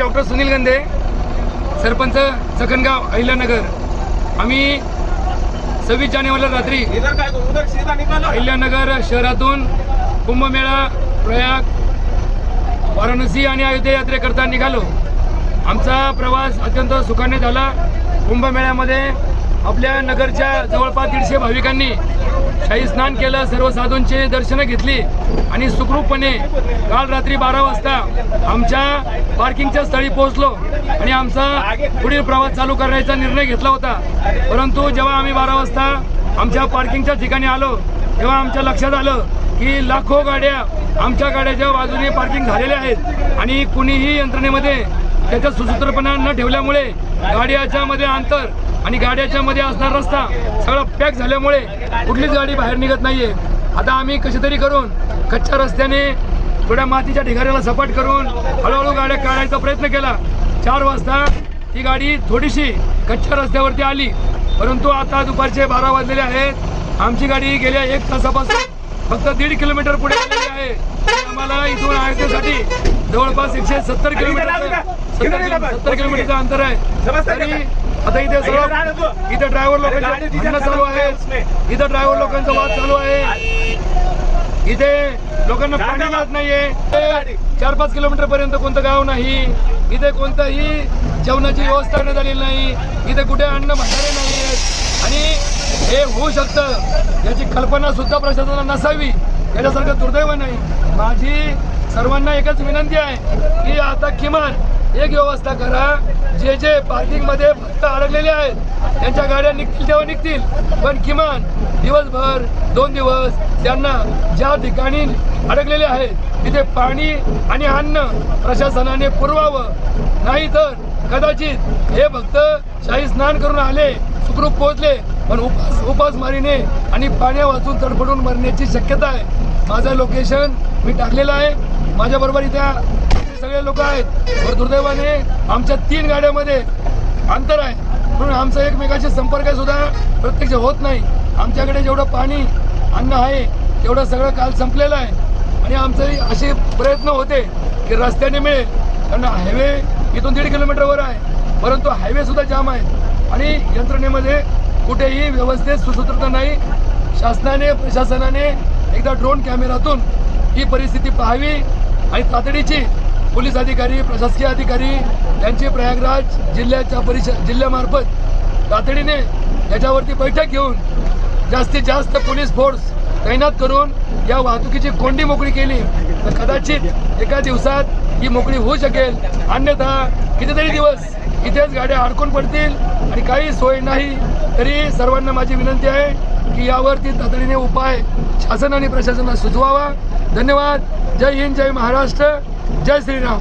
शिंदे सरपंच चकनगाव अहिल्यानगर. आम्ही सव्वीस जानेवारीला रात्री अहिल्यानगर शहरातून कुंभमेळा प्रयाग वाराणसी आणि अयोध्या यात्रेकरता निघालो. आमचा प्रवास अत्यंत सुखाने झाला. कुंभमेळ्यामध्ये आपल्या नगरच्या जवळपास दीडशे भाविकांनी शाही स्नान केलं सर्व साधूंचे दर्शनं घेतली आणि सुखरूपपणे काल रात्री बारा वाजता आमच्या पार्किंगच्या स्थळी पोहोचलो आणि आमचा पुढील प्रवास चालू करण्याचा निर्णय घेतला होता. परंतु जेव्हा आम्ही बारा वाजता आमच्या पार्किंगच्या ठिकाणी आलो तेव्हा आमच्या लक्षात आलं की लाखो गाड्या आमच्या गाड्याच्या बाजूने पार्किंग झालेल्या आहेत आणि कुणीही यंत्रणेमध्ये त्याचा सुसूत्रपणा न ठेवल्यामुळे गाड्याच्यामध्ये अंतर आणि गाड्याच्या मध्ये असणारा रस्ता सगळा पॅक झाल्यामुळे कुठलीच गाडी बाहेर निघत नाहीये. आता आम्ही कशीतरी करून कच्च्या रस्त्याने थोड्या मातीच्या ढिगाऱ्याला सपाट करून हळूहळू गाड्या काढायचा प्रयत्न केला. चार वाजता ती गाडी थोडीशी कच्च्या रस्त्यावरती आली. परंतु आता दुपारचे बारा वाजलेले आहेत. आमची गाडी गेल्या एक तासापासून फक्त दीड किलोमीटर पुढे आलेली आहे. आम्हाला इथून अयोध्येसाठी जवळपास एकशे सत्तर किलोमीटर सत्तर किलोमीटरचं अंतर आहे. तरी आता इथे सर्व इथे ड्रायव्हर लोकांचे चालू आहे इथं ड्रायव्हर लोकांचा वाद चालू आहे. इथे लोकांना पाणी मिळत नाहीये. चार पाच किलोमीटर पर्यंत कोणतं गाव नाही. इथे कोणताही जेवणाची व्यवस्था करण्यात आलेली नाही. इथे कुठे अन्न भंडारे नाही आहेत. आणि हे होऊ शकतं. याची कल्पना सुद्धा प्रशासनाला नसावी. याच्यासारखं दुर्दैव नाही. माझी सर्वांना एकच विनंती आहे की आता किमान एक व्यवस्था करा. जे जे पार्किंगमध्ये फक्त अडकलेले आहेत त्यांच्या गाड्या निघतील तेव्हा निघतील. पण किमान दिवसभर दोन दिवस त्यांना ज्या ठिकाणी अडकलेले आहेत तिथे पाणी आणि अन्न प्रशासनाने पुरवावं. नाही तर कदाचित हे भक्त शाही स्नान करून आले सुखरूप पोहोचले पण उपास उपासमारीने आणि पाण्या वाचून तडफडून मरण्याची शक्यता आहे. माझं लोकेशन मी टाकलेलं आहे. माझ्याबरोबर इथे सगळे लोक आहेत. पण दुर्दैवाने आमच्या तीन गाड्यामध्ये अंतर आहे. म्हणून आमचा एकमेकाशी संपर्क सुद्धा प्रत्यक्ष होत नाही. आमच्याकडे जेवढं पाणी अन्न आहे तेवढं सगळं काल संपलेलं आहे. आणि आमचे असे प्रयत्न होते की रस्त्याने मिळेल. कारण हायवे इथून दीड किलोमीटरवर आहे. परंतु हायवेसुद्धा जाम आहे आणि यंत्रणेमध्ये कुठेही व्यवस्थित सुसूत्रता नाही. शासनाने प्रशासनाने एकदा ड्रोन कॅमेरातून ही परिस्थिती पाहावी. आणि तातडीची पोलीस अधिकारी प्रशासकीय अधिकारी यांची प्रयागराज जिल्ह्याच्या परिषद जिल्ह्यामार्फत तातडीने याच्यावरती बैठक घेऊन जास्तीत जास्त पोलीस फोर्स तैनात करून या वाहतुकीची कोंडी मोकळी केली. तर कदाचित एका दिवसात ही मोकळी होऊ शकेल. अन्यथा कितीतरी दिवस इथेच गाड्या अडकून पडतील आणि काही सोय नाही तरी सर्वांना माझी विनंती आहे की यावरती तातडीने उपाय शासन आणि प्रशासनाला सुचवावा. धन्यवाद. जय हिंद जय महाराष्ट्र. जय श्रीराम.